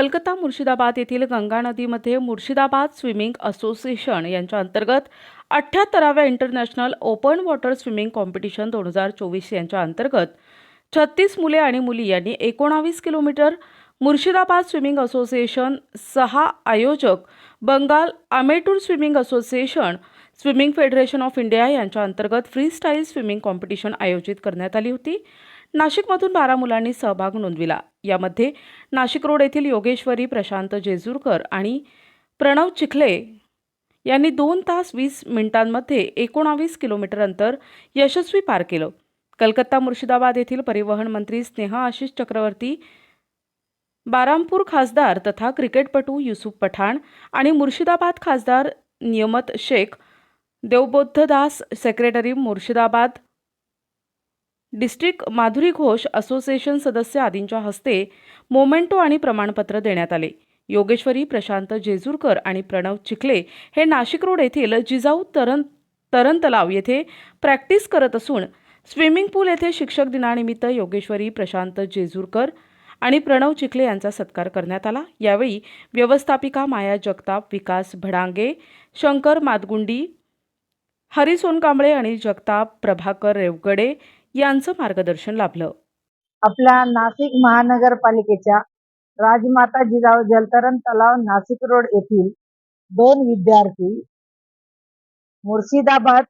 कलकत्ता मुर्शिदाबाद येथील गंगा नदीमध्ये Murshidabad swimming association यांच्या अंतर्गत अठ्ठ्याहत्तराव्या international open water swimming competition दोन हजार चोवीस यांच्या अंतर्गत छत्तीस मुले आणि मुली यांनी एकोणावीस किलोमीटर मुर्शिदाबाद स्विमिंग असोसिएशन सहा आयोजक Bengal amateur swimming association swimming federation of India यांच्या अंतर्गत फ्री स्टाईल स्विमिंग कॉम्पिटिशन आयोजित करण्यात आली होती. नाशिकमधून बारा मुलांनी सहभाग नोंदविला. यामध्ये नाशिक रोड येथील योगेश्वरी प्रशांत जेजूरकर आणि प्रणव चिखले यांनी दोन तास वीस मिनिटांमध्ये एकोणावीस किलोमीटर अंतर यशस्वी पार केलं. कलकत्ता मुर्शिदाबाद येथील परिवहन मंत्री स्नेहा आशिष चक्रवर्ती बारामपूर खासदार तथा क्रिकेटपटू युसुफ पठाण आणि मुर्शिदाबाद खासदार Niyamat Sheikh देवबोद्धदास secretary Murshidabad district Madhuri Ghosh association सदस्य आदींच्या हस्ते मोमेंटो आणि प्रमाणपत्र देण्यात आले. योगेश्वरी प्रशांत जेजूरकर आणि प्रणव चिखले हे नाशिक रोड येथील जिजाऊ तरण तरण तलाव येथे प्रॅक्टिस करत असून स्विमिंग पूल येथे शिक्षक दिनानिमित्त योगेश्वरी प्रशांत जेजूरकर आणि प्रणव चिखले यांचा सत्कार करण्यात आला. यावेळी व्यवस्थापिका माया जगताप विकास भडांगे शंकर मादगुंडी हरी सोनकांबळे आणि जगताप प्रभाकर रेवगडे यांचं मार्गदर्शन लाभलं. आपल्या नाशिक महानगरपालिकेच्या राजमाता जिजाऊ जलतरण तलाव नाशिक रोड येथील दोन विद्यार्थी मुर्शिदाबाद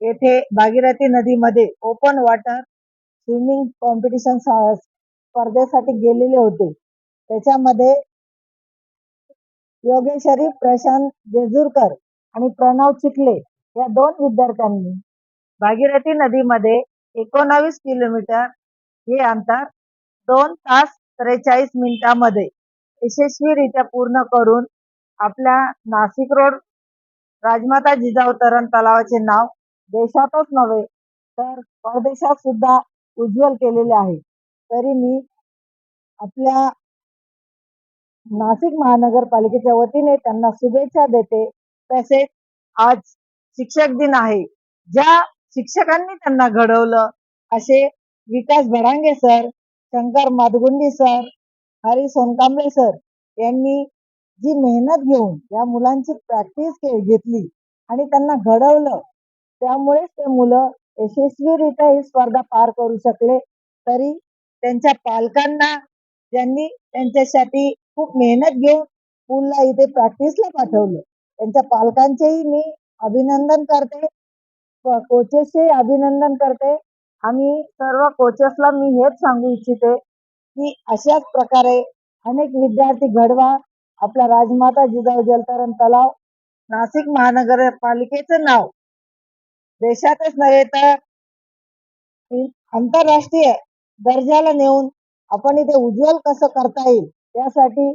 येथे भागीरथी नदीमध्ये ओपन वॉटर स्विमिंग कॉम्पिटिशन स्पर्धेसाठी गेलेले होते. त्याच्यामध्ये योगेश्वरी प्रशांत जेजूरकर आणि प्रणव चिखले या दोन विद्यार्थ्यांनी भागीरथी नदीमध्ये एकोणावीस किलोमीटर हे अंतर दोन तास त्रेचाळीस मिनिटांमध्ये यशस्वीरित्या पूर्ण करून आपल्या नाशिक रोड राजमाता जिजाऊ तरण तलावाचे नाव देशातच नव्हे तर परदेशात सुद्धा उज्ज्वल केलेले आहे. तरी मी आपल्या नाशिक महानगरपालिकेच्या वतीने त्यांना शुभेच्छा देते. तसेच आज शिक्षक दिन आहे. ज्या शिक्षकांनी त्यांना घडवलं. असे Vikas Bhadange sir Shankar Madgundi sir Hari Sonkamble sir यांनी जी मेहनत घेऊन या मुलांची प्रॅक्टिस घेतली आणि त्यांना घडवलं त्यामुळेच ते मुलं यशस्वीरित्या ही स्पर्धा पार करू शकले. तरी त्यांच्या पालकांना ज्यांनी त्यांच्यासाठी खूप मेहनत घेऊन मुलला इथे प्रॅक्टिसला पाठवलं त्यांच्या पालकांचेही मी अभिनंदन करते. कोचेसचे अभिनंदन करते. आणि सर्व कोचेसला मी हेच सांगू इच्छिते की अशाच प्रकारे अनेक विद्यार्थी घडवा. आपला राजमाता जिजाऊ जलतरण तलाव नाशिक महानगरपालिकेचं नाव. देशातच नव्हे तर आंतरराष्ट्रीय दर्जाला नेऊन आपण इथे उज्ज्वल कसं करता येईल त्यासाठी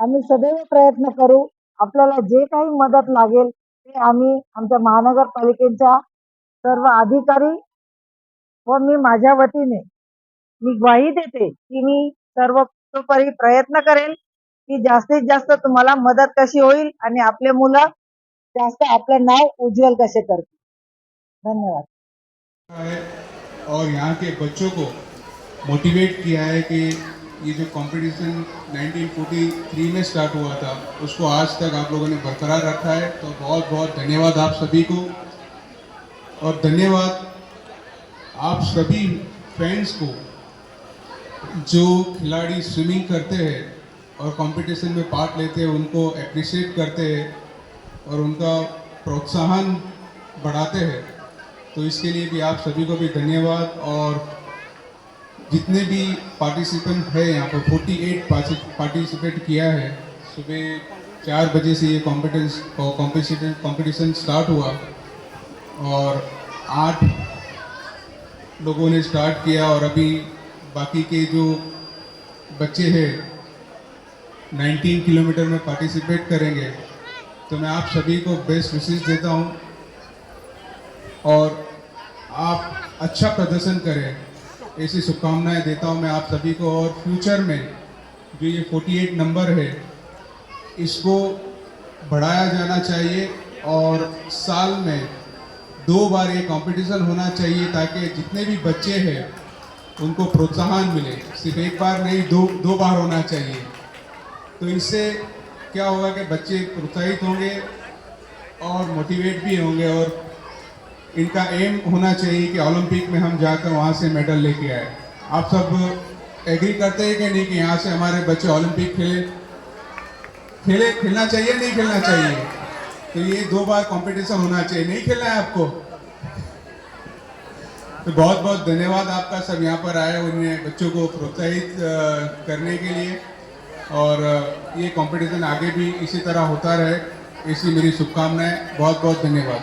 आम्ही सदैव प्रयत्न करू. आपल्याला जे काही मदत लागेल ते आम्ही आमच्या महानगरपालिकेच्या सर्व अधिकारी व मी माझ्या वतीने मी ग्वाही देते की मी सर्वतोपरी प्रयत्न करेल की जास्तीत जास्त तुम्हाला मदत कशी होईल आणि आपले मुलं जास्त आपलं नाव उज्ज्वल कसे करतील. धन्यवाद. और यहाँ के बच्चों को मोटिवेट किया है कि ये जो कंपटीशन 1943 में स्टार्ट हुआ था उसको आज तक आप लोगों ने बरकरार रखा है। तो बहुत बहुत धन्यवाद आप सभी को। और धन्यवाद आप सभी फैंस को जो खिलाड़ी स्विमिंग करते हैं और कंपटीशन में पार्ट लेते हैं, उनको अप्रिशिएट करते हैं और उनका प्रोत्साहन बढ़ाते हैं। तो इसके लिए भी आप सभी को भी धन्यवाद और जितने भी पार्टिसिपेंट है यहाँ पर 48 पार्टिसिपेट किया है। सुबह चार बजे से ये कॉम्पिटिशन कॉम्पिटिशन स्टार्ट हुआ। और आठ लोगों ने स्टार्ट किया और अभी बाकी के जो बच्चे हैं 19 किलोमीटर में पार्टिसिपेट करेंगे। तो मैं आप सभी को बेस्ट विशेष देता हूँ और आप अच्छा प्रदर्शन करें। ऐसी शुभकामनाएँ देता हूँ मैं आप सभी को और फ्यूचर में जो ये 48 नंबर है, इसको बढ़ाया जाना चाहिए और साल में दो बार ये कंपटीशन होना चाहिए ताकि जितने भी बच्चे हैं, उनको प्रोत्साहन मिले। सिर्फ़ एक बार नहीं, दो दो बार होना चाहिए। तो इससे क्या होगा कि बच्चे प्रोत्साहित होंगे और मोटिवेट भी होंगे और इनका एम होना चाहिए कि ओलंपिक में हम जाकर वहाँ से मेडल लेके आए। आप सब एग्री करते हैं कि नहीं कि यहाँ से हमारे बच्चे ओलंपिक खेले? खेले, खेलना चाहिए, नहीं खेलना चाहिए? तो ये दो बार कंपटीशन होना चाहिए। नहीं खेलना है आपको? तो बहुत बहुत धन्यवाद आपका सब यहाँ पर आए उन्हें बच्चों को प्रोत्साहित करने के लिए। और ये कंपटीशन आगे भी इसी तरह होता रहे। ऐसी मेरी शुभकामनाएँ। बहुत बहुत धन्यवाद।